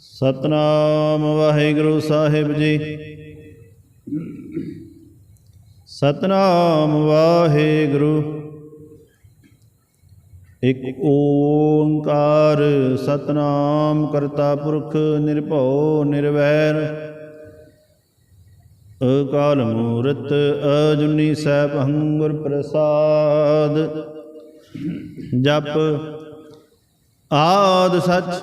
ਸਤਨਾਮ ਵਾਹਿਗੁਰੂ ਸਾਹਿਬ ਜੀ। ਸਤਨਾਮ ਵਾਹਿਗੁਰੂ। ਇਕ ਓੰਕਾਰ ਸਤਨਾਮ ਕਰਤਾ ਪੁਰਖ ਨਿਰਭਉ ਨਿਰਵੈਰ। ਅਕਾਲ ਮੂਰਤ ਅਜੁਨੀ ਸੈਭੰ ਗੁਰ ਪ੍ਰਸਾਦ। ਜਪ ਆਦ ਸਚ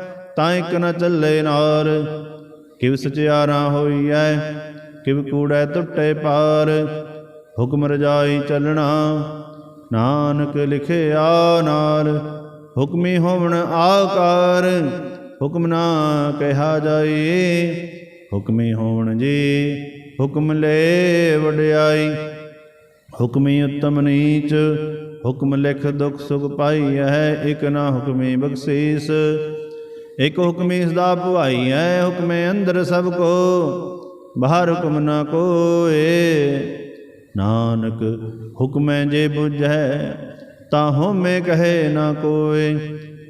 ਤਾਂ ਇਕ ਨ ਚੱਲੇ ਨਾਰ। ਕਿਵ ਸਚਿਆਰਾ ਹੋਈਐ, ਕਿਵ ਕੂੜੈ ਟੁੱਟੇ ਪਾਰ। ਹੁਕਮ ਰਜਾਈ ਚੱਲਣਾ, ਨਾਨਕ ਲਿਖਿਆ ਨਾਲ। ਹੁਕਮੀ ਹੋਵਣ ਆਕਾਰ, ਹੁਕਮ ਨਾ ਕਿਹਾ ਜਾਈ। ਹੁਕਮੀ ਹੋਵਣ ਜੀ, ਹੁਕਮ ਲੈ ਵਡਿਆਈ। ਹੁਕਮੀ ਉਤਮ ਨੀਚ, ਹੁਕਮ ਲਿਖ ਦੁਖ ਸੁਖ ਪਾਈ ਹੈ ਇਕ ਨਾ ਹੁਕਮੀ ਬਖਸ਼ੀਸ। ਇਕ ਹੁਕਮੀ ਸਦਾ ਭੁਆਈ ਹੈ ਹੁਕਮੇ ਅੰਦਰ ਸਭ ਕੋ, ਬਾਹਰ ਹੁਕਮ ਨਾ ਕੋਏ। ਨਾਨਕ ਹੁਕਮੈ ਜੇ 부ਝੈ ਤਾਂ ਹੋਮੇ ਕਹੇ ਨਾ ਕੋਏ।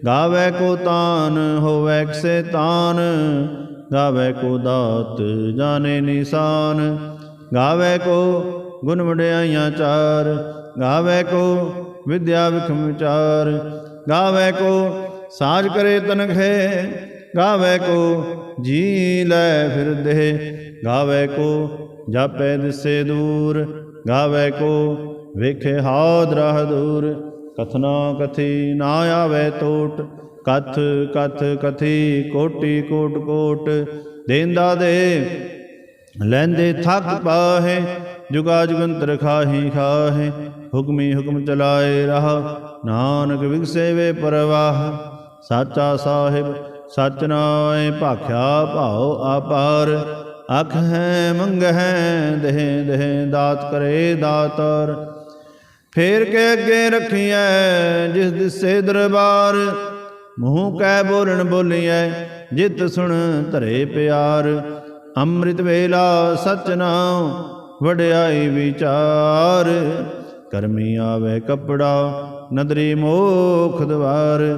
ਗਾਵੇ ਕੋ ਤਾਨ, ਹੋਵੇ ਕਿਸੇ ਤਾਨ। ਗਾਵੇ ਕੋ ਦਾਤ, ਜਾਣੇ ਨਿਸ਼ਾਨ। ਗਾਵੇ ਕੋ ਗੁਣ ਵਡਿਆਈਆਂ ਚਾਰ। ਗਾਵੇ ਕੋ ਵਿਦਿਆ ਵਿਖਮ ਚਾਰ ਗਾਵੇ ਕੋ ਸਾਜ ਕਰੇ ਤਨਖੇ ਗਾਵੇ ਕੋ ਜੀ ਲੈ ਫਿਰਦੇ ਗਾਵੇ ਕੋ ਜਾਪੈ ਦਿਸੇ ਦੂਰ, ਗਾਵੇ ਕੋ ਵੇਖੇ ਹਾਦ ਰਾਹ ਦੂਰ। ਕਥਨਾ ਕਥੀ ਨਾ ਆਵੇ ਟੋਟ ਕਥ ਕਥ ਕਥੀ ਕੋਟੀ ਕੋਟ ਕੋਟ। ਦੇਂਦਾ ਦੇ ਲੈਂਦੇ ਥੱਕ ਪਾਹੇ, ਜੁਗਾ ਜੁਗੰਤਰ ਖਾਹੀ ਖਾਹੇ। ਹੁਕਮੀ ਹੁਕਮ ਚਲਾਏ ਰਹਾ, ਨਾਨਕ ਵਿਗਸੇ ਵੇ ਪਰਵਾਹ। ਸਾਚਾ ਸਾਹਿਬ ਸਚ ਨਾਏ ਭਾਖਿਆ ਭਾਉ ਆਪਾਰ ਅਖ ਹੈ, ਮੰਗ ਹੈ, ਦੇਹ ਦੇਹ, ਦਾਤ ਕਰੇ ਦਾਤਰ। ਫੇਰ ਕੇ ਅੱਗੇ ਰੱਖੀਐ, ਜਿਸ ਦਿਸੇ ਦਰਬਾਰ। ਮੂੰਹ ਕੈ ਬੋਲਣ ਬੋਲੀਐ, ਜਿਤ ਸੁਣ ਧਰੇ ਪਿਆਰ। ਅੰਮ੍ਰਿਤ ਵੇਲਾ ਸਚ ਨਾਮ ਵਡਿਆਈ ਵਿਚਾਰ। ਕਰਮੀ ਆਵੇ ਕਪੜਾ, ਨਦਰੀ ਮੋਖ ਦਵਾਰ।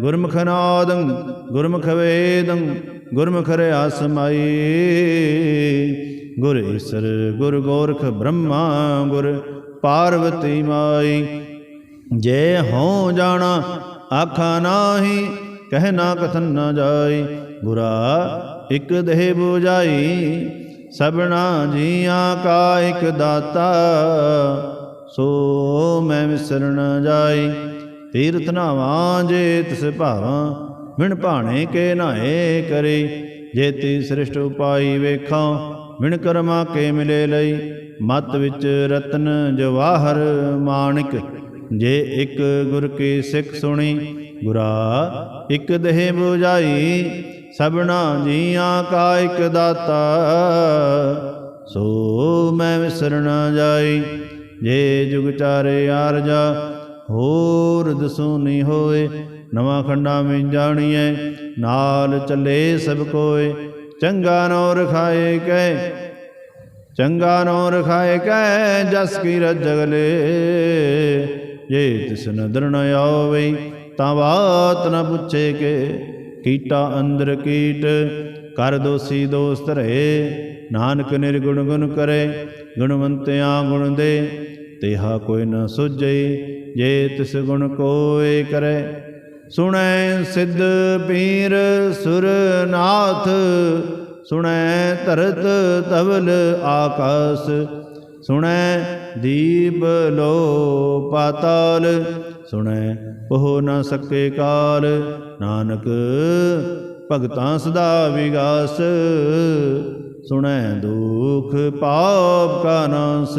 ਗੁਰਮੁਖ ਨਾਦੰ ਗੁਰਮੁਖ ਵੇਦੰ ਗੁਰਮੁਖ ਰਿਆ ਸਮਾਈ ਗੁਰ ਈਸਰ, ਗੁਰ ਗੋਰਖ ਬ੍ਰਹਮਾ, ਗੁਰ ਪਾਰਵਤੀ ਮਾਈ। ਜੇ ਹਉ ਜਾਣਾ, ਆਖਾ ਨਾਹੀ, ਕਹਿ ਨਾ ਕਥਨ ਨਾ ਜਾਈ। ਗੁਰਾ ਇਕ ਦੇਹ 부ਜਾਈ ਸਭਨਾ ਜੀਆਂ ਕਾ ਇਕ ਦਾਤਾ। ਸੋ ਮੈਂ ਵਿਸਰਨ ਜਾਈ। ਤੀਰਥ ਨਾਵਾਂ ਜੇ ਤਿਸ ਭਾਵਾਂ ਬਿਨ ਭਾਣੇ ਕੇ ਨਾਏ ਕਰੇ। ਜੇ ਤੀ ਸ੍ਰਿਸ਼ਟ ਉਪਾਈ ਵੇਖਾਂ, ਬਿਨ ਕਰਮਾ ਕੇ ਮਿਲੇ ਲਈ। ਮਤ ਵਿੱਚ ਰਤਨ ਜਵਾਹਰ ਮਾਣਿਕ, ਜੇ ਇੱਕ ਗੁਰ ਕੀ ਸਿੱਖ ਸੁਣੀ, ਗੁਰਾ ਇੱਕ ਦੇਹ 부ਜਾਈ ਸਭਨਾ ਜੀਆਂ ਕਾ ਇੱਕ ਦਾਤਾ, ਸੋ ਮੈਂ ਵਿਸਰਣ ਜਾਈ। ਜੇ ਜੁਗ ਚਾਰੇ ਆਰਜਾ ਹੋਰ ਦਸੂ ਨਹੀਂ ਹੋਏ, ਨਵਾਂ ਖੰਡਾ ਮੈਂ ਜਾਣੀਐ, ਨਾਲ ਚੱਲੇ ਸਭ ਕੋਏ। ਚੰਗਾ ਨੋ ਰਖਾਏ ਕੈ, ਚੰਗਾ ਨੋ ਰਖਾਏ ਕੈ, ਜਸ ਕੀ ਰਜਗਲੇ ਜੇ ਤਿਸ ਨਦਰ ਨ ਆਵੇ, ਤਾਂ ਬਾਤ ਨ ਪੁੱਛੇ ਕੇ। ਕੀਟਾ ਅੰਦਰ ਕੀਟ, ਕਰ ਦੋਸੀ ਦੋਸਤ ਰਹੇ। ਨਾਨਕ ਨਿਰਗੁਣ ਗੁਣ ਕਰੇ, ਗੁਣਵੰਤਿਆਂ ਗੁਣ ਦੇ। ਤੇਹਾ ਕੋਈ ਨ ਸੁਝਈ ਜੇ ਤਿਸ ਗੁਣ ਕੋਏ ਕਰੇ, ਸੁਣੈ ਸਿੱਧ ਪੀਰ ਸੁਰਨਾਥ, ਸੁਣੈ ਧਰਤ ਤਵਲ ਆਕਾਸ, ਸੁਣੈ ਦੀਪ ਲੋ ਪਾਤਾਲ, ਸੁਣੈ ਉਹ ਨਾ ਸਕੇ ਕਾਲ, ਨਾਨਕ ਭਗਤਾਂ ਸਦਾ ਵਿਗਾਸ, ਸੁਣੈ ਦੁਖ ਪਾਪ ਕਾ ਨਾਸ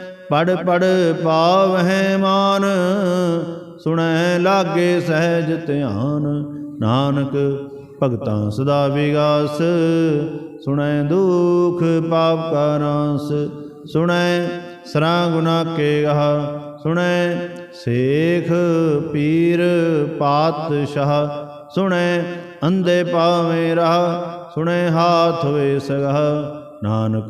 ਪੜ ਪੜ ਪਾਵਹਿ ਮਾਨ, ਸੁਣੈ ਲਾਗੇ ਸਹਿਜ ਧਿਆਨ। ਨਾਨਕ ਭਗਤਾਂ ਸਦਾ ਵਿਗਾਸ, ਸੁਣੈ ਦੁਖ ਪਾਪ ਕਾ ਨਾਸ। ਸੁਣੈ ਸਰਾ ਗੁਨਾ ਕੇ ਗਹ ਸੁਣੈ ਸੇਖ ਪੀਰ ਪਾਤਸ਼ਾਹ। ਸੁਣੈ ਅੰਧੇ ਪਾਵੇਂ ਰਹਾ, ਸੁਣੈ ਹਾਥ ਵੇ ਸਗਹ ਨਾਨਕ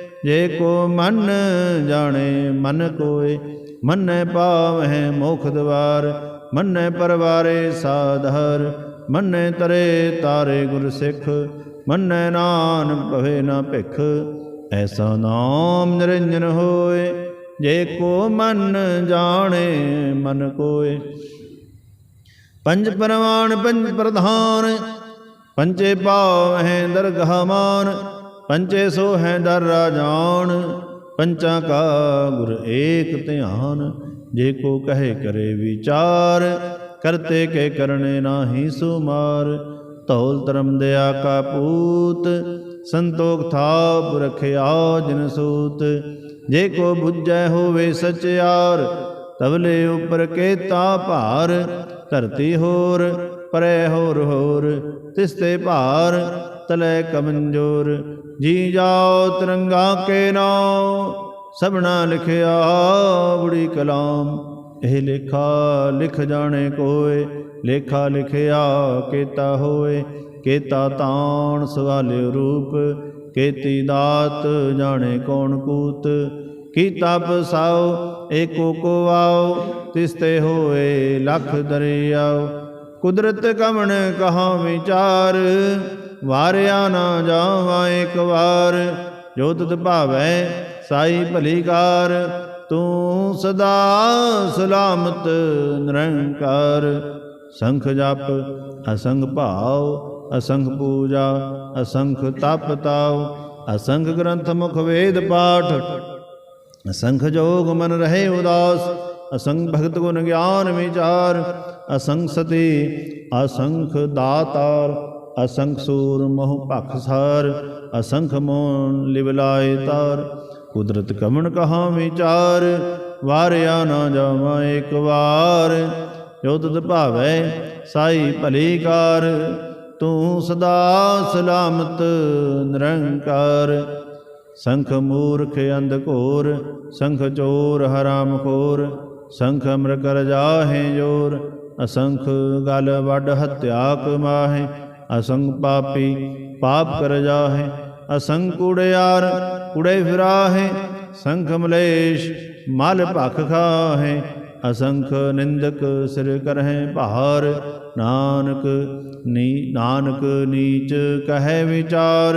ਜੇ ਕੋ ਮਨ ਜਾਣੇ, ਮਨ ਕੋਏ, ਮੰਨੈ ਪਾਵਹਿ ਮੋਖ ਦਵਾਰ, ਮੰਨੈ ਪਰਵਾਰੇ ਸਾਧਰ, ਮੰਨੈ ਤਰੇ ਤਾਰੇ ਗੁਰ ਸਿੱਖ, ਮੰਨੈ ਨਾਨਕ ਭਵੇ ਨਾ ਭਿਖ, ਐਸਾ ਨਾਮ ਨਿਰੰਜਨ ਹੋਏ। ਜੇ ਕੋ ਮਨ ਜਾਣੇ, ਮਨ ਕੋਏ। ਪੰਜ ਪਰਵਾਨ, ਪੰਜ ਪ੍ਰਧਾਨ ਪੰਚੇ ਪਾਵ ਹੈ ਦਰਗਾਹ ਮਾਨ ਪੰਚੇ ਸੋ ਹੈ ਦਰ ਰਾਜਾਨ ਪੰਚਾਂ ਕਾ ਗੁਰ ਏਕ ਧਿਆਨ, ਜੇ ਕੋ ਕਹੇ ਕਰੇ ਵਿਚਾਰ, ਕਰਤੇ ਕੇ ਕਰਨੇ ਨਾਹੀ ਸੁਮਾਰ। ਧੌਲ ਧਰਮ ਦਿਆ ਕਾ ਪੂਤ, ਸੰਤੋਖ ਥਾਪ ਰਖਿਆ ਜਿਨ ਸੂਤ। ਜੇ ਕੋ ਬੁੱਝੈ ਹੋਵੇ ਸਚਿਆਰ ਤਵਲੇ ਉਪਰ ਕੇ ਤਾ ਭਾਰ। ਧਰਤੀ ਹੋਰ, ਪਰੇ ਹੋਰ ਹੋਰ, ਤਿਸਤੇ ਭਾਰ। ਤਲੈ ਕਮੰਜੋਰ ਜੀ ਜਾਓ ਤਿਰੰਗਾ ਕੇ ਨਾਮ ਸਭਨਾ ਲਿਖਿਆ ਬੁੜੀ ਕਲਾਮ। ਇਹ ਲੇਖਾ ਲਿਖ ਜਾਣੇ ਕੋਏ, ਲੇਖਾ ਲਿਖਿਆ ਕੀਤਾ ਹੋਏ। ਕੀਤਾ ਤਾਣ ਸਵਾਲਿਓ ਰੂਪ, ਕੀਤੀ ਦਾਤ ਜਾਣੇ ਕੌਣ ਕੂਤ। ਕੀਤਾ ਪਸਾਓ ਏਕੋ ਕੋ ਆਓ ਤਿਸਤੇ ਹੋਏ ਲਖ ਦਰਿਆਉ। ਕੁਦਰਤ ਕਮਣ ਕਹਾ ਵਿਚਾਰ ਵਾਰਿਆ ਨਾ ਜਾਵਾਂ ਇੱਕ ਵਾਰ। ਜੋ ਤੁਧ ਭਾਵੈ ਸਾਈ ਭਲੀ ਕਾਰ, ਤੂੰ ਸਦਾ ਸਲਾਮਤ ਨਿਰੰਕਾਰ। ਸੰਖ ਜਪ ਅਸੰਗ ਭਾਵ ਅਸੰਖ ਪੂਜਾ, ਅਸੰਖ ਤਪ ਤਾਉ, ਅਸੰਖ ਗ੍ਰੰਥ ਮੁਖ ਵੇਦ ਪਾਠ। ਅਸੰਖ ਜੋਗ ਮਨ ਰਹੇ ਉਦਾਸ, ਅਸੰਖ ਭਗਤ ਗੁਣ ਗਿਆਨ ਵਿਚਾਰ, ਅਸੰਖ ਸਤੀ ਅਸੰਖ ਦਾਤਾਰ। ਅਸੰਖ ਸੂਰ ਮੋਹ ਭਖ ਸਾਰ, ਅਸੰਖ ਮੋਨ ਲਿਵਲਾਏ ਤਾਰ। ਕੁਦਰਤ ਕਮਣ ਕਹਾ ਵਿਚਾਰ, ਵਾਰਿਆ ਨਾ ਜਾਵਾਂ ਇੱਕ ਵਾਰ। ਜੋ ਤੁਧ ਭਾਵੈ ਸਾਈ ਭਲੀ ਕਾਰ, ਤੂੰ ਸਦਾ ਸਲਾਮਤ ਨਿਰੰਕਾਰ। ਸੰਖ ਮੂਰਖ ਅੰਧ ਘੋਰ, ਸੰਖ ਚੋਰ ਹਰਾਮ ਖੋਰ। ਸੰਖ ਅਮਰ ਕਰ ਜਾਹੇ ਜੋਰ, ਅਸੰਖ ਗਲ ਵੱਡ ਹਤਿਆ ਕਮਾਹੇ। ਅਸੰਗ ਪਾਪੀ ਪਾਪ ਕਰ ਜਾਹੇ ਅਸੰਖ ਕੁੜਿਆਰ ਕੁੜੇ ਫਿਰਾਹੇ, ਸੰਖ ਮਲੇਸ਼ ਮਲ ਭਖ ਖਾਹੇ, ਅਸੰਖ ਨਿੰਦਕ ਸਿਰ ਕਰਹਿ ਭਾਰ, ਨਾਨਕ ਨੀ ਨਾਨਕ ਨੀਚ ਕਹੈ ਵਿਚਾਰ,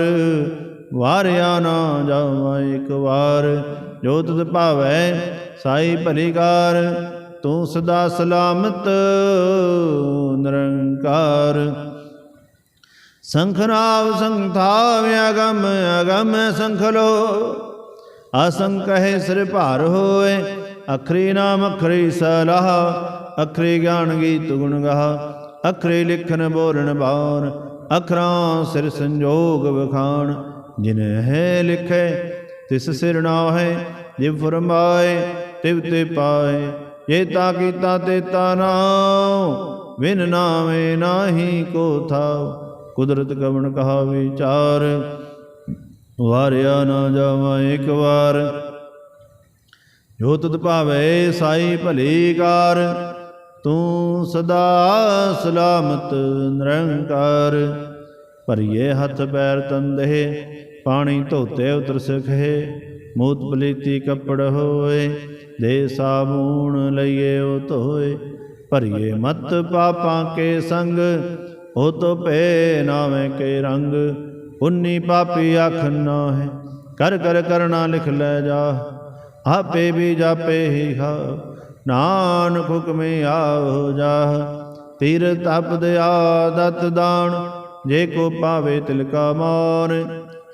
ਵਾਰਿਆ ਨਾ ਜਾਵਾਂ ਇੱਕ ਵਾਰ, ਜੋ ਤੁਧ ਭਾਵੈ ਸਾਈ ਭਲੀਕਾਰ ਤੂੰ ਸਦਾ ਸਲਾਮਤ ਨਿਰੰਕਾਰ। ਸੰਖਨਾਵ ਸੰਥਾਵ ਅਗਮ ਅਗਮ ਸੰਖਲੋ। ਅਸੰਖ ਹੈ ਸਿਰ ਭਾਰ ਹੋਏ, ਅਖਰੀ ਨਾਮ ਅਖਰੀ ਸਲਾਹ, ਅਖਰੀ ਗਿਆਨ ਗੀਤ ਗੁਣ ਗਾਹ, ਅਖਰੀ ਲਿਖਨ ਬੋਲਣ ਬਾਰ ਅਖਰਾਂ ਸਿਰ ਸੰਜੋਗ ਵਖਾਣ। ਜਿਨ ਹੈ ਲਿਖੇ, ਤਿਸ ਸਿਰ ਨਾਹੇ, ਜਿਵ ਫਰਮਾਏ, ਤਿਵ ਤੇ ਪਾਏ। ਜੇ ਤਾ ਕੀਤਾ ਤੇ ਤਾ ਨਾਉ ਵਿਨ ਨਾਵੇਂ ਨਾਹੀ ਕੋ ਥਾਉ। ਕੁਦਰਤ ਕਵਣ ਕਹਾ ਵਿਚਾਰ ਵਾਰਿਆ ਨਾ ਜਾਵਾਂ ਇੱਕ ਵਾਰ। ਜੋ ਤੁਧ ਭਾਵੇ ਸਾਈ ਭਲੀ ਕਾਰ, ਤੂੰ ਸਦਾ ਸਲਾਮਤ ਨਿਰੰਕਾਰ। ਭਰੀਏ ਹੱਥ ਪੈਰ ਤੰਦੇ ਪਾਣੀ ਧੋਤੇ ਉਤਰ ਸਖੇ ਮੂਤ ਪਲੀਤੀ ਕੱਪੜ ਹੋਏ, ਦੇ ਸਾਬੂਣ ਲਈਏ ਉਹ ਧੋਏ। ਭਰੀਏ ਮਤ ਪਾਪਾਂ ਕੇ ਸੰਗ ਉਹ ਤੋ ਭੇ ਨਾਵੇਂ ਕੇ ਰੰਗ, ਉਨੀ ਪਾਪੀ ਆਖ ਨਾ ਕਰ ਕਰ ਕਰਨਾ ਲਿਖ ਲੈ ਜਾ, ਆਪੇ ਵੀ ਜਾਪੇ ਹੀ ਖਾ ਨਾਨਕ ਹੁਕਮੇ ਆਓ ਜਾ, ਤੀਰ ਤਪ ਦਿਆ ਦਤ ਦਾਨ, ਜੇ ਕੋ ਪਾਵੇ ਤਿਲ ਕਾ ਮਾਰ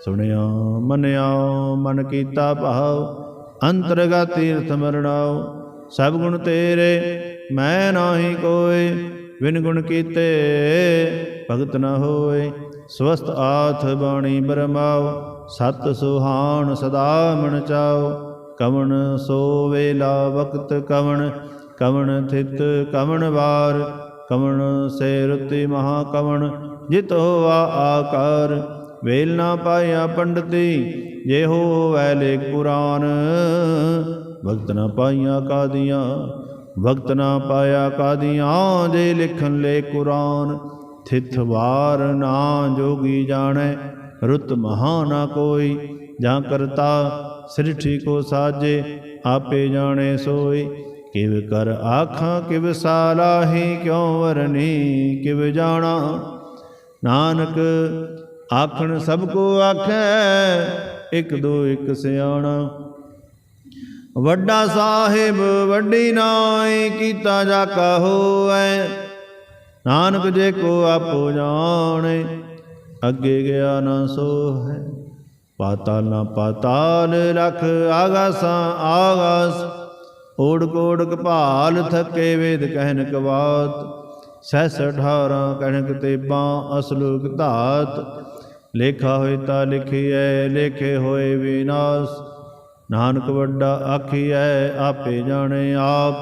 ਸੁਣਿਆ, ਮੰਨਿਆ, ਮਨ ਕੀਤਾ ਭਾਵ ਅੰਤਰਗਾ ਤੀਰਥ ਮਰਣਾਓ ਸਭ ਗੁਣ ਤੇਰੇ, ਮੈਂ ਨਾਹੀ ਕੋਏ ਵਿਨ ਗੁਣ ਕੀਤੇ ਭਗਤ ਨ ਹੋਏ। ਸਵਸਤ ਆਥ ਬਾਣੀ ਬਰਮਾਓ, ਸਤ ਸੁਹਾਣ ਸਦਾ ਮਨ ਚਾਓ। ਕਵਣ ਸੋ ਵੇਲਾ ਵਕਤ ਕਵਣ ਕਵਣ ਥਿਤ ਕਵਣ ਵਾਰ। ਕਵਣ ਸੇ ਰੁਤੀ ਮਹਾ ਕਵਣ, ਜਿਤ ਹੋਆ ਆਕਾਰ। ਵੇਲ ਨਾ ਪਾਇਆ ਪੰਡਤੀ, ਜੇ ਹੋ ਵੈਲੇ ਕੁਰਾਨ ਭਗਤ ਨਾ ਪਾਈਆਂ ਕਾਦੀਆਂ ਵਕਤ ਨਾ ਪਾਇਆ ਕਾਦੀਆਂ ਜੇ ਲਿਖਣ ਲੈ ਕੁਰਾਨ। ਥਿਤ ਵਾਰ ਨਾ ਜੋਗੀ ਜਾਣੈ, ਰੁਤ ਮਹਾ ਨਾ ਕੋਈ। ਜਾਂ ਕਰਤਾ ਸ੍ਰਿਠੀ ਕੋ ਸਾਜੇ, ਆਪੇ ਜਾਣੇ ਸੋਈ। ਕਿਵ ਕਰ ਆਖਾਂ, ਕਿਵ ਸਾਲਾਹੀ ਕਿਉ ਵਰਨੀ, ਕਿਵ ਜਾਣਾ। ਨਾਨਕ ਆਖਣ ਸਭ ਕੋ ਆਖੈ, ਇੱਕ ਦੋ ਇੱਕ ਸਿਆਣਾ। ਵੱਡਾ ਸਾਹਿਬ, ਵੱਡੀ ਨਾਈ ਕੀਤਾ ਜਾ ਕਾ ਹੋਐ ਨਾਨਕ ਜੇ ਕੋ ਆਪੋ ਜਾਣੇ, ਅੱਗੇ ਗਿਆ ਨਾ ਸੋ ਹੈ ਪਾਤਾਲ ਨਾ ਪਾਤਾਲ ਰਖ ਆਗਾਸਾਂ, ਆਗਾਸ। ਓੜ ਕੋੜ ਕਪਾਲ ਥੱਕੇ ਵੇਦ ਕਹਿਨ ਕਵਾਤ ਸਹਿਸ ਅਠਾਰਾਂ ਕਣਕ ਤੇ ਬਾਂ ਅਸਲੁਕ ਧਾਤ ਲੇਖਾ ਹੋਏ ਤਾ ਲਿਖੀਐ, ਲੇਖੇ ਹੋਏ ਵਿਨਾਸ਼। ਨਾਨਕ ਵੱਡਾ ਆਖੀਐ, ਆਪੇ ਜਾਣੇ ਆਪ।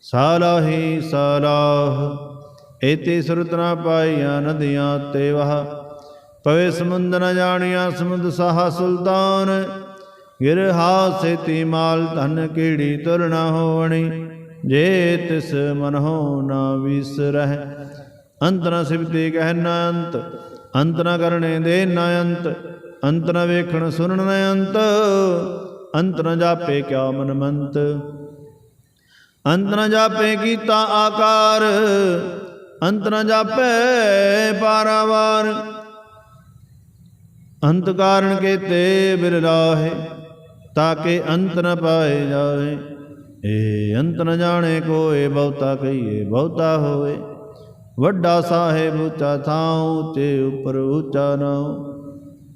ਸਾਲਾਹੀ ਸਾਲਾਹ, ਏਤੇ ਸੁਰਤ ਨਾ ਪਾਈਆਂ ਨਦੀਆਂ ਤੇ ਵਹ। ਪਵੇ ਸਮੁੰਦ ਨ ਜਾਣੀਆਂ ਸਮੁੰਦ ਸਾਹਾ ਸੁਲਤਾਨ ਗਿਰਹਾ ਸੇਤੀ ਮਾਲ ਧਨ ਕੀੜੀ ਤੁਰ ਨ ਹੋਵਣੀ। ਜੇ ਤਿਸ ਮਨ ਹੋ ਨਾ ਵਿਸਰਹਿ ਅੰਤ ਨ ਸਿਵਤੀ ਕਹਿ ਨ ਅੰਤ ਅੰਤ ਨ ਕਰਨੇ ਦੇ ਨ ਅੰਤ। ਅੰਤ ਨ ਵੇਖਣ ਸੁਣਨ ਨ ਅੰਤ ਅੰਤ ਨ ਜਾਪੇ ਕਿਆ ਮਨ ਮੰਤ ਅੰਤ ਨ ਜਾਪੇ ਕੀਤਾ ਆਕਾਰ, ਅੰਤ ਨ ਜਾਪੇ ਪਾਰਾਵਾਰ। ਅੰਤ ਕਾਰਨ ਕੇ ਤੇ ਬਿਰਲਾਹੇ ਤਾਕੇ ਅੰਤ ਨ ਪਾਏ ਜਾਏ ਏ ਅੰਤ ਨ ਜਾਣੇ ਕੋਏ, ਬਹੁਤਾ ਕਹੀਏ, ਬਹੁਤਾ ਹੋਏ ਵੱਡਾ ਸਾਹਿਬ ਉੱਚਾ ਥਾਂ ਉੱਚੇ ਉੱਪਰ ਉੱਚਾ ਨਾਉ।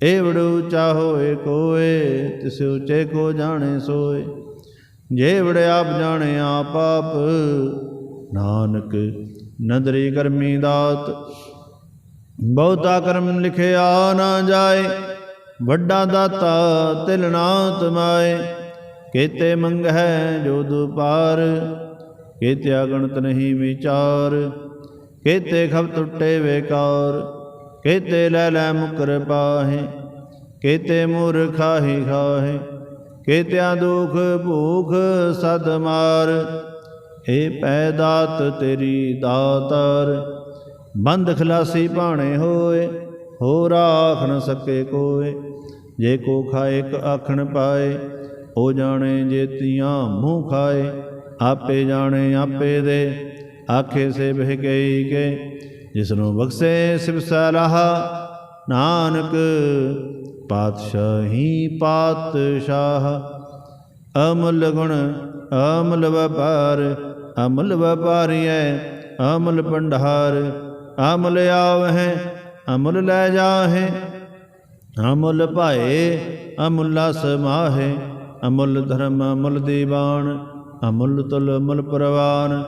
ਏਵੜ ਉੱਚਾ ਹੋਏ ਕੋਏ, ਤਿਸ ਉੱਚੇ ਕੋ ਜਾਣੇ ਸੋਏ। ਜੇ ਵੜ ਆਪ ਜਾਣੇ ਆਪ ਆਪ, ਨਾਨਕ ਨਦਰੀ ਕਰਮੀ ਦਾਤ। ਬਹੁਤਾ ਕਰਮ ਲਿਖਿਆ ਨਾ ਜਾਏ, ਵੱਡਾ ਦਾਤਾ ਤਿਲ ਨਾ ਤਮਾਏ ਕੀਤੇ ਮੰਗ ਹੈ ਜੋ ਦੁਪਾਰ, ਕੀਤੇ ਅਗਣਤ ਨਹੀਂ ਵਿਚਾਰ। ਕੀਤੇ ਖਬ ਟੁੱਟੇ ਵੇਕਾਰ। ਕੀਤੇ ਲੈ ਲੈ ਮੁਕਰ ਪਾਹੇ, ਕੀਤੇ ਮੂਰਖਾ ਹੀ ਖਾਹੇ, ਕੀਤਿਆਂ ਦੁਖ ਭੂਖ ਸਦ ਮਾਰ। ਏ ਪੈਦਾਤ ਤੇਰੀ ਦਾਤਰ, ਬੰਦ ਖਲਾਸੀ ਭਾਣੇ ਹੋਏ ਹੋ ਰਾਖ ਨ ਸਕੇ ਕੋਏ। ਜੇ ਕੋ ਖਾਏ ਕ ਆਖਣ ਪਾਏ, ਉਹ ਜਾਣੇ ਜੇਤੀਆਂ ਮੂੰਹ ਖਾਏ। ਆਪੇ ਜਾਣੇ ਆਪੇ ਦੇ, ਆਖੇ ਸੇ ਬਹਿ ਗਈ ਕੇ ਜਿਸ ਨੂੰ ਬਖਸ਼ੇ ਸਿਵ ਸਲਾਹ, ਨਾਨਕ ਪਾਤਸ਼ਾਹੀ ਪਾਤਸ਼ਾਹ। ਅਮਲ ਗੁਣ, ਅਮਲ ਵਪਾਰ, ਅਮਲ ਵਪਾਰੀਐ, ਅਮਲ ਭੰਡਾਰ। ਅਮਲ ਆਵਹਿ, ਅਮਲ ਲੈ ਜਾਹੇ। ਅਮੁੱਲ ਭਾਏ, ਅਮੁੱਲਾ ਸਮਾਹੇ ਅਮੁੱਲ ਧਰਮ, ਅਮੁੱਲ ਦੀਵਾਨ। ਅਮੁੱਲ ਤੁਲ, ਅਮੁੱਲ ਪ੍ਰਵਾਨ।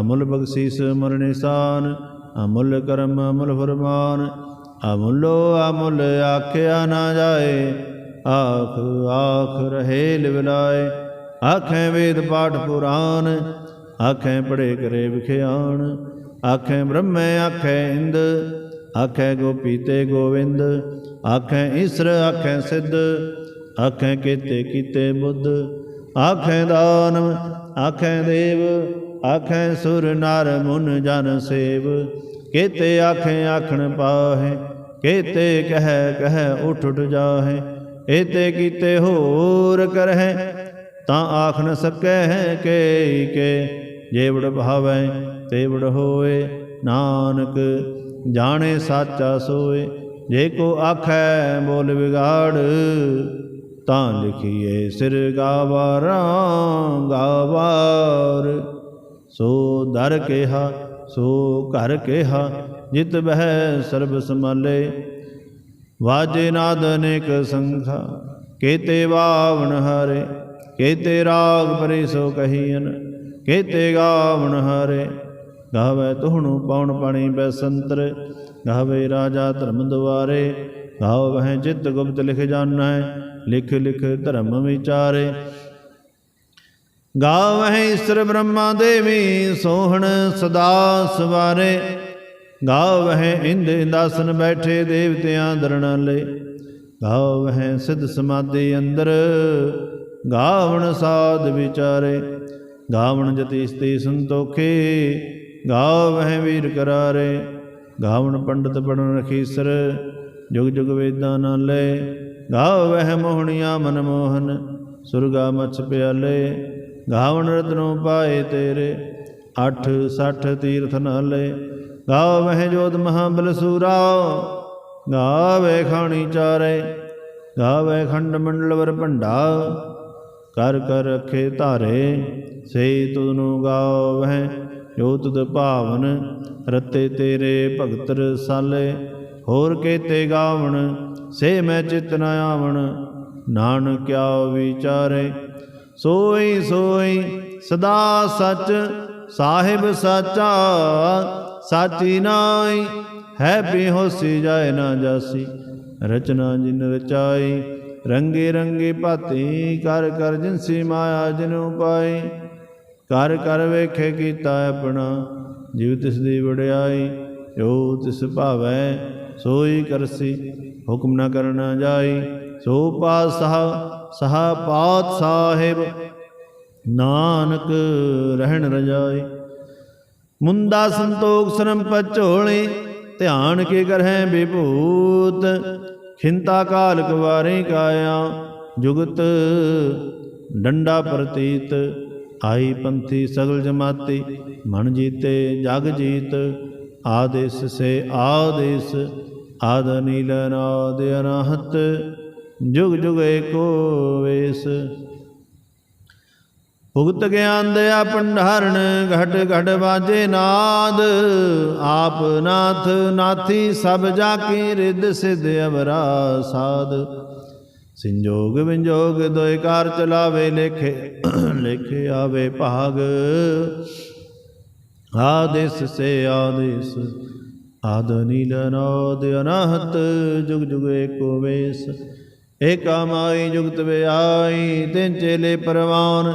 ਅਮੁੱਲ ਬਖਸ਼ੀਸ ਅਮੁੱਲ ਨਿਸ਼ਾਨ। ਅਮੁੱਲ ਕਰਮ ਅਮੁੱਲ ਫਰਮਾਨ, ਅਮੁੱਲੋ ਅਮੁੱਲ ਆਖਿਆ ਨਾ ਜਾਏ, ਆਖ ਆਖ ਰਹੇ ਲਿਵਲਾਏ ਆਖੇ ਵੇਦ ਪਾਠ ਪੁਰਾਨ ਆਖੇ ਪੜੇ ਕਰੇ ਵਿਖਿਆਨ ਆਖੇ ਬ੍ਰਹਮੇ, ਆਖੇ ਇੰਦ, ਆਖੇ ਗੋਪੀ ਤੇ ਗੋਵਿੰਦ। ਆਖੇ ਈਸਰ, ਆਖੇ ਸਿੱਧ, ਆਖੇ ਕੀਤੇ ਕੀਤੇ ਬੁੱਧ। ਆਖੇ ਦਾਨ ਆਖੇ ਦੇਵ ਆਖੈ ਸੁਰ ਨਰ ਮੁਨ ਜਨ ਸੇਵ, ਕੀਤੇ ਆਖੇ ਆਖਣ ਪਾਹੇ, ਕੀਤੇ ਕਹਿ ਕਹਿ ਉਠ ਉਠ ਜਾਹੇ ਏਤੇ ਕੀਤੇ ਹੋਰ ਕਰਹਿ, ਤਾਂ ਆਖ ਨ ਸਕੈ ਕੇ ਕੇ ਜੇਵੜ ਭਾਵੈ ਤੇਵੜ ਹੋਏ, ਨਾਨਕ ਜਾਣੇ ਸਾਚਾ ਸੋਏ, ਜੇ ਕੋ ਆਖੈ ਬੋਲ ਵਿਗਾੜ, ਤਾਂ ਲਿਖੀਏ ਸਿਰ ਗਾਵਾਰਾਂ ਗਾਵਾਰ। ਸੋ ਦਰ ਕੇਹਾ, ਸੋ ਘਰ ਕੇਹਾ, ਜਿਤ ਬਹਿ ਸਰਬ ਸਮਾਲੇ ਵਾਜੇ ਨਾਦ ਅਨੇਕ ਸੰਖਾ, ਕੇਤੇ ਵਾਵਣ ਹਰੇ, ਕੇਤੇ ਰਾਗ ਪਰੇ ਸੋ ਕਹੀਨ ਕੇਤੇ ਗਾਵਣ ਹਰੇ। ਗਾਵੇ ਤੁਹਣੂ ਪਾਉਣ ਪਾਣੀ ਬੈਸੰਤਰ, ਗਾਵੇ ਰਾਜਾ ਧਰਮ ਦੁਆਰੇ। ਗਾਵਹਿ ਚਿਤ ਗੁਪਤ ਲਿਖ ਜਾਣੈ ਲਿਖ ਲਿਖ ਧਰਮ ਵਿਚਾਰੇ। ਗਾਵਹਿ ਈਸ਼ਰ ਬ੍ਰਹਮਾ ਦੇਵੀ ਸੋਹਣ ਸਦਾ ਸਵਾਰੇ। ਗਾਵਹਿ ਇੰਦ ਇੰਦਾਸਨ ਬੈਠੇ ਦੇਵਤਿਆਂ ਦਰਣਾਲੇ ਗਾਵਹਿ ਸਿਧ ਸਮਾਧੀ ਅੰਦਰ, ਗਾਵਣ ਸਾਧ ਵਿਚਾਰੇ। ਗਾਵਣ ਜਤੀ ਸਤੀ ਸੰਤੋਖੇ, ਗਾਵਹਿ ਵੀਰ ਕਰਾਰੇ। ਗਾਵਣ ਪੰਡਤ ਪੜਨ ਰਖੀਸਰ ਜੁਗ ਜੁਗ ਵੇਦਾਂ ਨਾਲੇ ਗਾਵਹਿ ਮੋਹਣੀਆਂ ਮਨਮੋਹਨ ਸੁਰਗਾ ਮਛ ਪਿਆਲੇ। ਗਾਵਣ ਰਤਨੋਂ ਪਾਏ ਤੇਰੇ, ਅੱਠ ਸੱਠ ਤੀਰਥ ਨਾਲੇ। ਗਾਵਹਿ ਜੋਤ ਮਹਾਬਲ ਸੂਰਾ ਗਾਵੇ ਖਾਣੀ ਚਾਰੇ। ਗਾਵੇ ਖੰਡ ਮੰਡਲ ਵਰ ਭੰਡਾ, ਕਰ ਕਰ ਰਖੇ ਧਾਰੇ। ਸੇ ਤੁਧਨੂੰ ਗਾਵਹਿ ਜੋ ਤੁਧ ਭਾਵਨ, ਰਤੇ ਤੇਰੇ ਭਗਤ ਰਸਾਲੇ। ਹੋਰ ਕੇਤੇ ਗਾਵਣ, ਸੇ ਮੈਂ ਚਿਤ ਨ ਆਵਣ, ਨਾਨਕ ਕਿਆ ਵਿਚਾਰੇ। ਸੋਈ ਸੋਈ ਸਦਾ ਸਚ, ਸਾਹਿਬ ਸਾਚਾ, ਸਾਚੀ ਨਾਈ ਹੈ ਬੇਹੋਸੀ ਜਾਏ ਨਾ ਜਾਸੀ। ਰਚਨਾ ਜਿਨ ਰਚਾਈ, ਰੰਗੇ ਰੰਗੇ ਭਾਤੀ, ਕਰ ਕਰ ਜਿਨਸੀ ਮਾਇਆ ਜਿਨੂ ਪਾਈ ਕਰ ਕਰ ਵੇਖੇ ਕੀਤਾ ਆਪਣਾ ਜਿਵ ਤਿਸ ਦੀ ਵਡਿਆਈ, ਜੋ ਤਿਸ ਭਾਵੈ, ਸੋਈ ਕਰਸੀ, ਹੁਕਮ ਨ ਕਰਨਾ ਜਾਈ। ਸੋ ਪਾਤਸ਼ਾਹ ਸਹਾ ਪਾਤ ਸਾਹਿਬ। ਨਾਨਕ ਰਹਿਣ ਰਜਾਈ ਮੁੰਦਾ ਸੰਤੋਖ ਸਰਮ ਪਚੋਲੇ ਧਿਆਨ ਕੇ ਕਰਹਿ ਵਿਭੂਤ। ਖਿੰਤਾ ਕਾਲ ਕੁਵਾਰੇ ਕਾਇਆ, ਜੁਗਤ ਡੰਡਾ ਪ੍ਰਤੀਤ। ਆਈ ਪੰਥੀ ਸਗਲ ਜਮਾਤੀ, ਮਨ ਜੀਤੇ ਜਗ ਜੀਤ। ਆਦੇਸ ਸੇ ਆਦੇਸ, ਆਦ ਨੀਲ ਨਾਦ ਅਨਹਤ। ਜੁਗ ਜੁਗ ਏਕੋ ਵੇਸ। ਭੁਗਤ ਗਿਆਨ ਦਇਆ ਭੰਡਾਰਨ ਘਟ ਘਟ ਬਾਜੇ ਨਾਦ। ਆਪ ਨਾਥ ਨਾਥੀ ਸਭ ਜਾ ਕੇ ਰਿੱਧ ਸਿਧ ਅਵਰਾ ਸਾਧ ਸੰਜੋਗ ਵਿੰਜੋਗ ਦੋਇ ਕਾਰ ਚਲਾਵੇ, ਲੇਖੇ ਲੇਖੇ ਆਵੇ ਭਾਗ। ਆਦੇਸ ਸੇ ਆਦੇਸ, ਆਦ ਨੀਲ ਨਾਦ ਅਨਹਤ, ਜੁਗ ਜੁਗ ਏਕੋ ਵੇਸ। ਏਕਾ ਮਾਈ ਜੁਗਤ ਵਿਆਈ ਤਿੰਨ ਚੇਲੇ ਪਰਵਾਨ,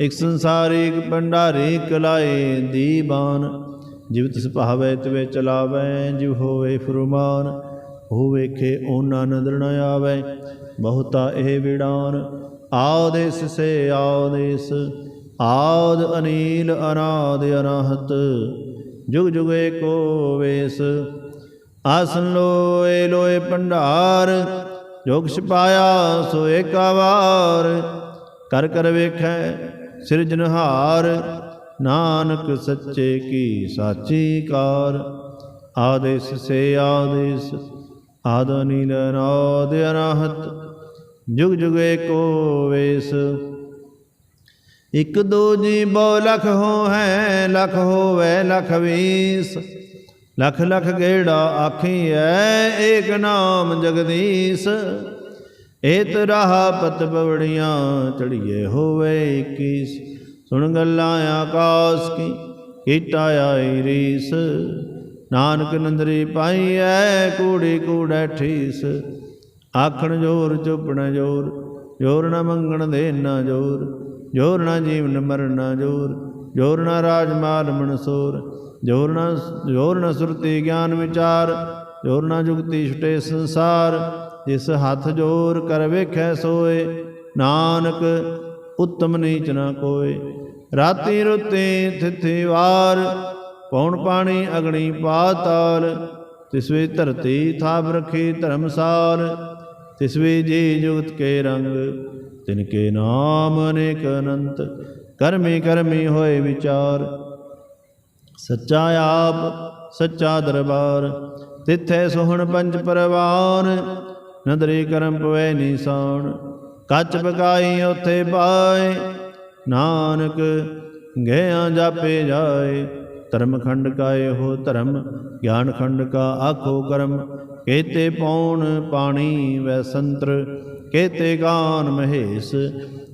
ਇਕ ਸੰਸਾਰੀ, ਇਕ ਭੰਡਾਰੀ ਕਲਾਏ ਦੀਬਾਨ ਜਿਵ ਤਿਸ ਭਾਵੈ, ਤਿਵੇ ਚਲਾਵੈ, ਜਿਵ ਹੋਵੇ ਫਰਮਾਨ ਹੋ ਵੇਖੇ ਓਨਾ ਨਦਰ ਨ ਆਵੈ, ਬਹੁਤਾ ਇਹ ਵਿਡਾਨ ਦੇਸ ਸੇ ਆਦੇਸ ਆਦ ਅਨੀਲ ਅਨਾਦ ਅਨਾਹਤ, ਜੁਗ ਜੁਗ ਏਕੋ ਵੇਸ। ਆਸਨ ਲੋਏ ਲੋਏ ਭੰਡਾਰ ਜੋਗ ਛਪਾਇਆ ਸੋ ਏਕਾ ਵਾਰ ਕਰ ਕਰ ਵੇਖੈ ਸਿਰਜਨਹਾਰ ਨਾਨਕ ਸੱਚੇ ਕੀ ਸਾਚੀ ਕਾਰ। ਆਦੇਸ ਸੇ ਆਦੇਸ, ਆਦ ਨੀਲ ਨਾਦ ਅਨਾਹਤ, ਜੁਗ ਜੁਗ ਏਕੋ ਵੇਸ। ਇਕ ਦੋ ਜੀ ਬਹੁ ਲਖ ਹੋ ਹੈ ਲਖ ਹੋਵੇ ਲਖ ਵੀਸ। ਲਖ ਲਖ ਗੇੜਾ ਆਖੀ ਆਖੀਐ ਏਕ ਨਾਮ ਜਗਦੀਸ਼। ਏਤ ਰਹਾ ਪਤ ਬਵੜੀਆਂ ਚੜੀਏ ਹੋਵੇ 21 ਸੁਣ ਗੱਲਾਂ ਆਕਾਸ ਕੀ ਕੀਟਾ ਆਈ ਰੀਸ। ਨਾਨਕ ਨੰਦਰੀ ਪਾਈ ਐ, ਕੂੜੀ ਕੂੜੈ ਠੀਸ ਆਖਣ ਜੋਰ, ਚੁੱਪਣ ਜੋਰ ਜੋਰ ਨਾ ਮੰਗਣ ਦੇ ਨਾ ਜੋਰ ਜੋਰ ਨਾ ਜੀਵਨ ਮਰਨਾ ਜੋਰ। ਜੋਰ ਨਾ ਰਾਜ ਮਾਲ ਮਨਸੂਰ ਜੋਰ ਨਾ ਜੋਰ ਨਾ ਸੁਰਤੀ ਗਿਆਨ ਵਿਚਾਰ, ਜੋਰ ਨਾ ਜੁਗਤੀ ਛੁਟੇ ਸੰਸਾਰ, ਜਿਸ ਹੱਥ ਜੋਰ ਕਰ ਵੇਖੈ ਸੋਏ, ਨਾਨਕ ਉਤਮ ਨੀਚ ਨਾ ਕੋਏ। ਰਾਤੀ ਰੁੱਤੇ ਥਿਥੇ ਵਾਰ ਪੌਣ ਪਾਣੀ ਅਗਣੀ ਪਾਤਾਲ ਤਿਸ ਵੇ ਧਰਤੀ ਥਾਪ ਰਖੀ ਧਰਮਸਾਲ, ਤਿਸਵੇ ਜੀ ਜੁਗਤ ਕੇ ਰੰਗ, ਤਿਨ ਕੇ ਨਾਮ ਅਨੇਕ ਅਨੰਤ ਕਰਮੀ ਕਰਮੀ ਹੋਏ ਵਿਚਾਰ। ਸੱਚਾ ਆਪ, ਸੱਚਾ ਦਰਬਾਰ, ਤਿੱਥੈ ਸੋਹਣ ਪੰਜ ਪਰਵਾਨ ਨਦਰੀ ਕਰਮ ਪਵੈ ਨੀਸਾਨ, ਕੱਚ ਪਕਾਈ ਉਥੇ ਪਾਏ, ਨਾਨਕ ਗਹਿਆਂ ਜਾਪੇ ਜਾਏ, ਧਰਮ ਖੰਡ ਕਾ ਇਹੋ ਧਰਮ, ਗਿਆਨ ਖੰਡ ਕਾ ਆਖੋ ਕਰਮ, ਕੇਤੇ ਪੌਣ ਪਾਣੀ ਵੈ ਸੰਤਰ, ਕੇਤੇ ਗਾਨ ਮਹੇਸ਼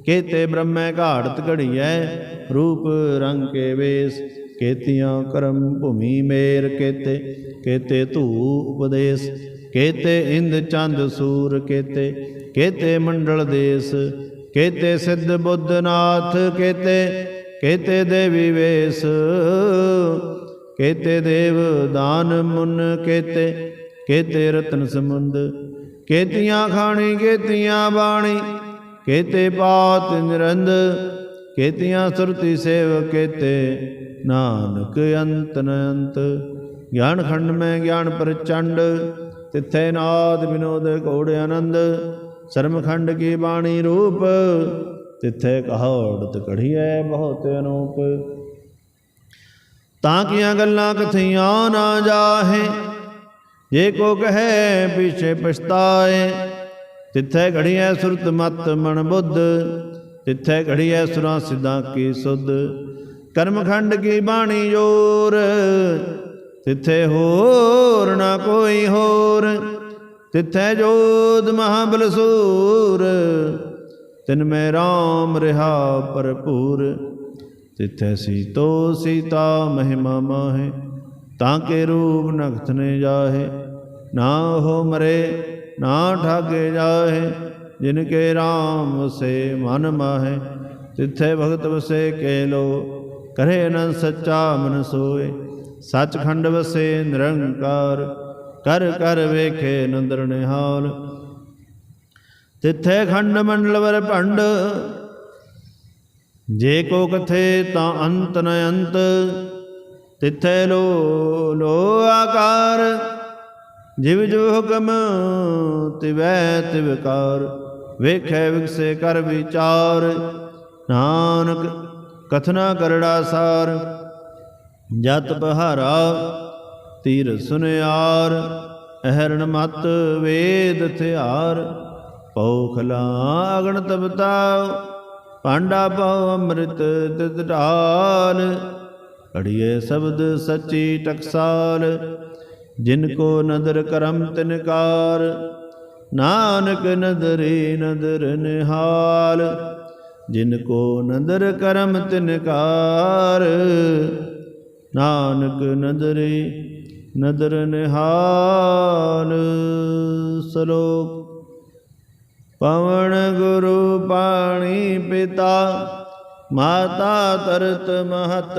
ਕੇਤੇ ਬ੍ਰਹਮੈ ਘਾੜਤ ਘੜੀਐ, ਰੂਪ ਰੰਗ ਕੇ ਵੇਸ। ਕੇਤੀਆਂ ਕਰਮ ਭੂਮੀ ਮੇਰ ਕੇਤੇ ਕੇਤੇ ਧੂ ਉਪਦੇਸ਼। ਕੇਤੇ ਇੰਦ ਚੰਦ ਸੂਰ ਕੇਤੇ ਕੇਤੇ ਮੰਡਲ ਦੇਸ। ਕੇਤੇ ਸਿੱਧ ਬੁੱਧਨਾਥ ਕੇਤੇ ਕੇਤੇ ਦੇਵੀ ਵੇਸ। ਕੇਤੇ ਦੇਵ ਦਾਨ ਮੁਨ ਕੇਤੇ ਕੇਤੇ ਰਤਨ ਸਮੁੰਦ। ਕੇਤੀਆਂ ਖਾਣੀ, ਕੇਤੀਆਂ ਬਾਣੀ ਕੇਤੇ ਪਾਤ ਨਿਰੰਦ, ਕੇਤੀਆਂ ਸੁਰਤੀ ਸੇਵ ਕੇਤੇ, ਨਾਨਕ ਅੰਤ ਨ ਅੰਤ ਗਿਆਨ ਖੰਡ ਮੈਂ ਗਿਆਨ ਪ੍ਰਚੰਡ, ਤਿੱਥੇ ਨਾਦ ਵਿਨੋਦ ਘੋੜ ਆਨੰਦ। ਸਰਮਖੰਡ ਕੀ ਬਾਣੀ ਰੂਪ, ਤਿੱਥੇ ਕਹੌੜਤ ਕੜੀਐ ਬਹੁਤ ਅਨੂਪ। ਤਾਂ ਕੀਆਂ ਗੱਲਾਂ ਕਥੀਆਂ ਨਾ ਜਾਹੇ, ਜੇ ਕੋ ਕਹੈ ਪਿਛੇ ਪਛਤਾਏ ਤਿੱਥੇ ਘੜੀਐ ਸੁਰਤ ਮਤ ਮਨ ਬੁੱਧ ਤਿੱਥੇ ਘੜੀਐ ਸੁਰਾਂ ਸਿਧਾਂ ਕੀ ਸੁਧ। ਕਰਮਖੰਡ ਕੀ ਬਾਣੀ ਜੋਰ ਤਿੱਥੇ ਹੋਰ ਨਾ ਕੋਈ ਹੋਰ। ਤਿੱਥੇ ਜੋਦ ਮਹਾਬਲਸੂਰ ਤਿਨ ਮੈਂ ਰਾਮ ਰਹਾ ਭਰਪੂਰ। ਤਿੱਥੇ ਸੀਤੋ ਸੀਤਾ ਮਹਿਮਾ ਮਾਹੇ, ਤਾਂ ਕੇ ਰੂਪ ਨਖਤ ਨੇ ਜਾਹੇ, ਨਾ ਹੋ ਮਰੇ। ਨਾ ਠਾਗੇ ਜਾਹੇ ਜਿਨ ਕੇ RAM ਵਸੇ ਮਨ ਮਾਹੇ। ਤਿੱਥੇ ਭਗਤ ਵਸੇ ਕੇ ਲੋ, ਕਰੇ ਨ ਸੱਚਾ ਮਨ ਸੋਏ। ਸੱਚਖੰਡ ਵਸੇ ਨਿਰੰਕਾਰ, ਕਰ ਕਰ ਵੇਖੇ ਨੰਦਰ ਨਿਹਾਲ। ਤਿੱਥੇ ਖੰਡ ਮੰਡਲ ਵਰ ਭੰਡ, ਜੇ ਕੋ ਕਥੇ ਤਾਂ ਅੰਤ ਨ ਅੰਤ। ਤਿੱਥੇ ਲੋ ਲੋ ਆਕਾਰ ਜਿਵ ਜੋ ਹੁਕਮ, ਤਿਵੈ ਤਿਵਕਾਰ ਵੇਖੈ ਵਿਗਸੇ ਕਰ ਵਿਚਾਰ। ਨਾਨਕ, ਕਥਨਾ ਕਰੜਾ ਸਾਰ, ਜਤ ਬਹਾਰਾ ਤੀਰ ਸੁਨਿਆਰ, ਅਹਰਣ ਮਤ ਵੇਦ ਥਿਆਰ। ਪੌਖਲਾ ਅਗਣ ਤਬਤਾ ਪਾਂਡਾ ਪਉ ਅੰਮ੍ਰਿਤ ਤਿਤ ਢਾਲ। ਅੜੀਏ ਸ਼ਬਦ ਸੱਚੀ ਟਕਸਾਲ ਜਿਨ ਕੋ ਨਦਰ ਕਰਮ ਤਿਨਕਾਰ ਨਾਨਕ ਨਦਰੇ ਨਦਰ ਨਿਹਾਲ। ਜਿਨ ਕੋ ਨਦਰ ਕਰਮ ਤਿਨਕਾਰ ਨਾਨਕ ਨਦਰੇ ਨਦਰ ਨਿਹਾਲ। ਸਲੋਕ ਪਵਨ ਗੁਰੂ ਪਾਣੀ ਪਿਤਾ ਮਾਤਾ ਤਰਤ ਮਹਤ।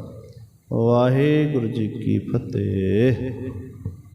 ਵਾਹਿਗੁਰੂ ਜੀ ਕੀ ਫਤਿਹ।